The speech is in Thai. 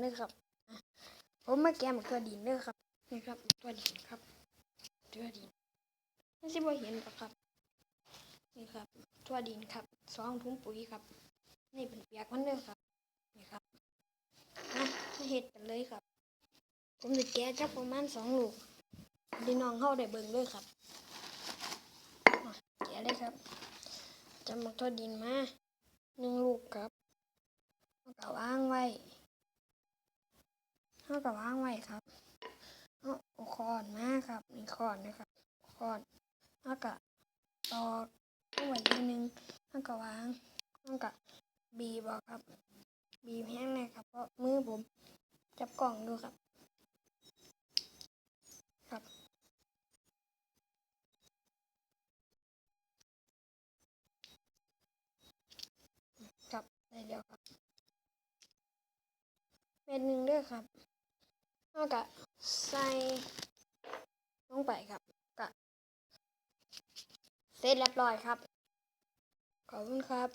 เด้อครับ ผมมาแกะหมักตัวดินเด้อครับ นี่ครับ ตัวดินครับ ตัวดินไม่ใช่บ่เห็นหรอกครับ นี่ครับ ตัวดินครับสองถุงปุ๋ยครับ นี่เป็นเปียกมันเด้อครับ นี่ครับอะมาเฮ็ดกันเลยครับ ผมจะแกะจักประมาณสองลูกพี่น้องเข้าได้เบิ่งด้วยครับแกะเลยครับจะหมักตัวดินมาหนึ่งลูกครับแล้วก็วางไว้ แล้วก็วางไว้ครับเอาคอนมาครับนี่คอนนะครับคอนแล้วก็ตอกเอาไว้ทีหนึงแล้วก็วางแล้วก็บีบอครับ บีบแห้งเลยครับ เพราะมือผมจับกล่องดูครับ ครับครับได้แล้วครับเม็ดหนึ่งด้วยครับ แล้วก็ใส่ลงไปครับก็เสร็จเรียบร้อยครับ ขอบคุณครับ